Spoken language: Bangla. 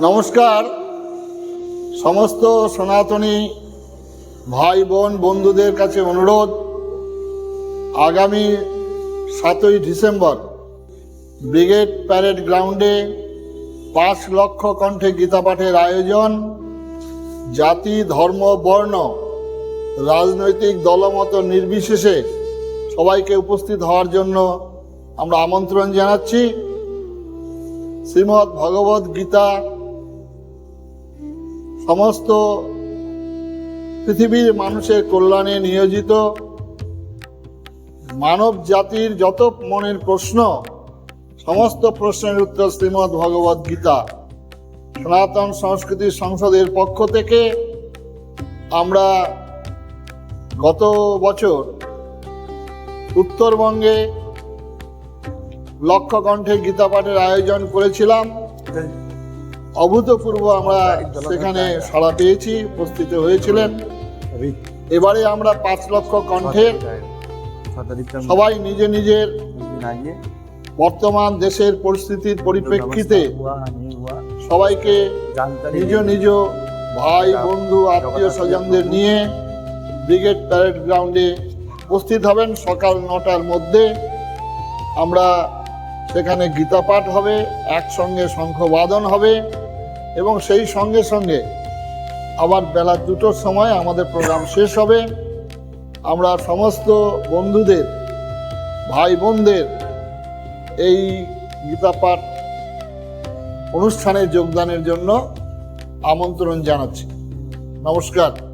নমস্কার। সমস্ত সনাতনী ভাই বোন বন্ধুদের কাছে অনুরোধ, আগামী সাতই ডিসেম্বর ব্রিগেড প্যারেড গ্রাউন্ডে পাঁচ লক্ষ কণ্ঠে গীতা পাঠের আয়োজন। জাতি, ধর্ম, বর্ণ, রাজনৈতিক দলমত নির্বিশেষে সবাইকে উপস্থিত হওয়ার জন্য আমরা আমন্ত্রণ জানাচ্ছি। শ্রীমদ্ ভগবদ গীতা সমস্ত পৃথিবীর মানুষের কল্যাণে নিয়োজিত মানব জাতির যত মনের প্রশ্ন, সমস্ত প্রশ্নের উত্তর শ্রীমদ্ ভগবদ গীতা, সনাতন সংস্কৃতি সংসদের পক্ষ থেকে আমরা গত বছর উত্তরবঙ্গে লক্ষ কণ্ঠে গীতা পাঠের আয়োজন করেছিলাম। অভূতপূর্ব আমরা সেখানে সাড়া পেয়েছি উপস্থিত হয়েছিলেন। এবারে আমরা পাঁচ লক্ষ কণ্ঠের সবাই নিজে নিজের বর্তমান দেশের পরিস্থিতির পরিপ্রেক্ষিতে সবাইকে নিজ নিজ ভাই বন্ধু আত্মীয় স্বজনদের নিয়ে ব্রিগেড প্যারেড গ্রাউন্ডে উপস্থিত হবেন। সকাল নটার মধ্যে আমরা সেখানে গীতা পাঠ হবে একসঙ্গে শঙ্খবাদন হবে। এবং সেই সঙ্গে সঙ্গে আবার বেলা দুটোর সময় আমাদের প্রোগ্রাম শেষ হবে। আমরা সমস্ত বন্ধুদের ভাই বোনদের এই গীতাপাঠ অনুষ্ঠানে যোগদানের জন্য আমন্ত্রণ জানাচ্ছি। নমস্কার।